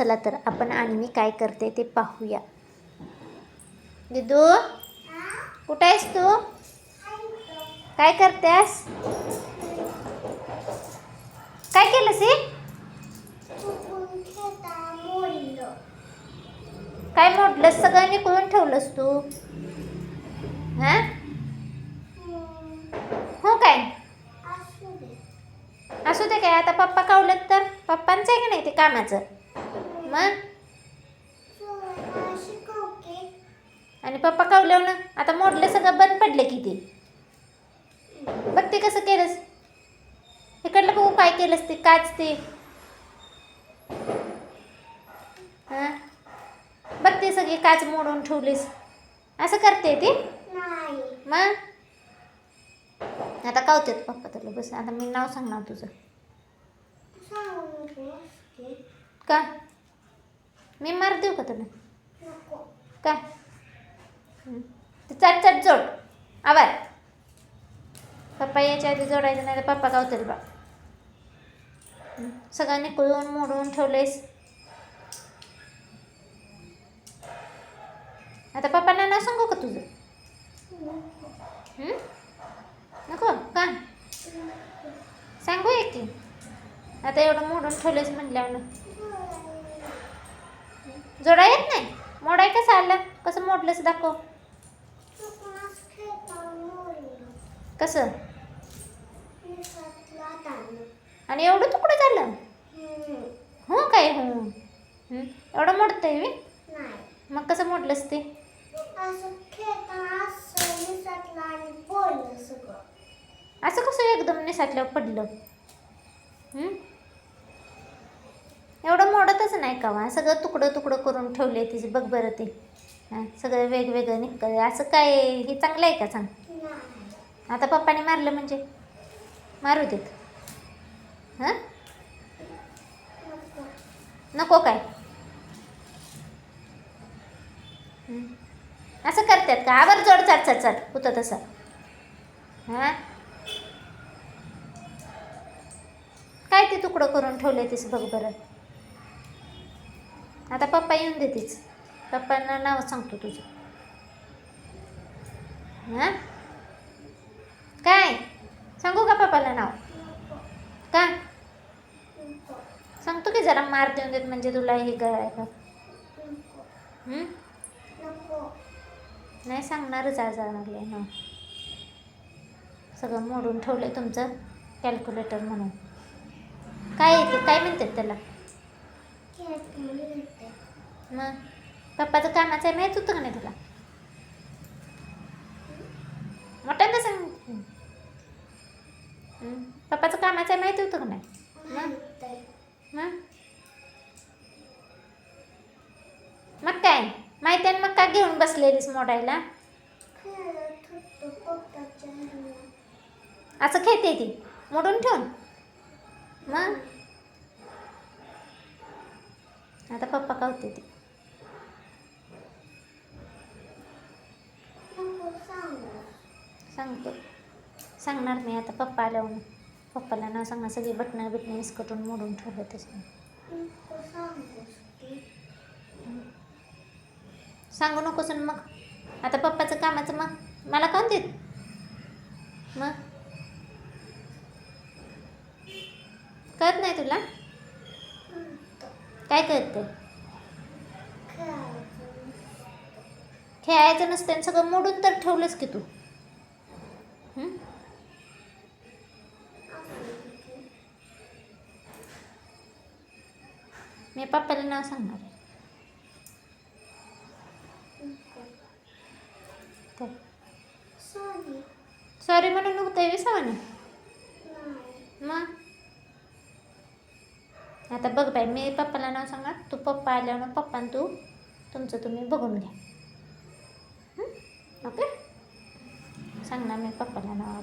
चला तर आपण आणि मी काय करते ते पाहूया. दिदू कुठं आहेस तू? काय करतेस? काय केलंस हे? काय मोडलंस? सगळं निकळून ठेवलंस तू. हा? हो काय? असू दे काय? आता पप्पा कावलेत तर? पप्पांचं आहे का नाही ते कामाचं? मग? आणि पप्पा कावल्यावर ना आता मोडलं सगळं बंद पडलं की ते बघ ते कसं केलंस. इकडलं बघू काय केलंस ते काच ते. हां? बघ ते सगळी काच मोडून ठेवलीस. असं करते ती? मग? आता कावतेत पप्पा तुला बस. आता मी नाव सांगणार तुझं. का? मी मार देऊ का तुला? का ते चट चट जोड. आवाज. पप्पा याच्या आधी जोडायचं नाही तर पप्पा गावतील बा. सगळ्यांनी कुळून मोडून ठेवलेस. आता पप्पांना नाव सांगू का तुझं? नको का? सांगू एक की. आता एवढं मोडून ठेवलेस म्हटल्यावर जोडा येत नाही? मोडाय कसं आलं कसं मोडलंच दाखव. कसं? आणि एवढं तुकडं झालं? हो काय? हो. एवढं मोडत मी मग कसं मोडलंस ते? असं कसं एकदम निसाटल्यावर पडलं? एवढं मोडतच नाही का वा? सगळं तुकडं तुकडं करून ठेवले तिचे. बघ बरं ते. हां सगळं वेगवेगळं निघतं असं काय? हे चांगलं आहे का? सांग. आता पप्पाने मारलं म्हणजे? मारू देत. हां? नको काय? असं करतात का? आवर जोड चट चट चट होतं तसं. हां? काय ते तुकडं करून ठेवले तीस बघ बरं. आता पप्पा येऊन देतेच पप्पांना नाव सांगतो तुझं. हां? काय? सांगू का पप्पाला नाव? का? सांगतो की जरा मार देऊन देत म्हणजे तुला हे करायला. नाही सांगणारच आज लागले ना सगळं मोडून ठेवलं आहे तुमचं कॅल्क्युलेटर म्हणून. काय येते? काय म्हणतात त्याला? मग पप्पाचं कामाचं आहे माहीत होतं का नाही तुला? मोठ्यांदा सांग पप्पाचं कामाचं आहे माहिती होतं का नाही? मग? मग? काय? माहिती आहे ना मग का घेऊन बसलेलीस मोडायला? असं खेळते ती. मोडून ठेवून. मग? आता पप्पा कावते ती? सांगतो. सांगणार मी आता पप्पा आल्यावर पप्पाला नाव सांगणार सगळी बटणं बिटणं इसकटून मोडून ठेवलं तसं सांगू नकोस ना मग. आता पप्पाचं कामाचं मग. मला कोण देत? मग? कळत नाही तुला? काय कळत खेळायचं नसतं. सगळं मोडून तर ठेवलंस की तू? मी पप्पाला नाव सांगणार सॉरी म्हणून नव्हतं विसावाने मग? आता बघ बाई मी पप्पाला नाव सांगा तू पप्पा आल्यावर पप्पा तू तुमचं तुम्ही बघून घ्या. हं? सांग ना मी पप्पाला नाव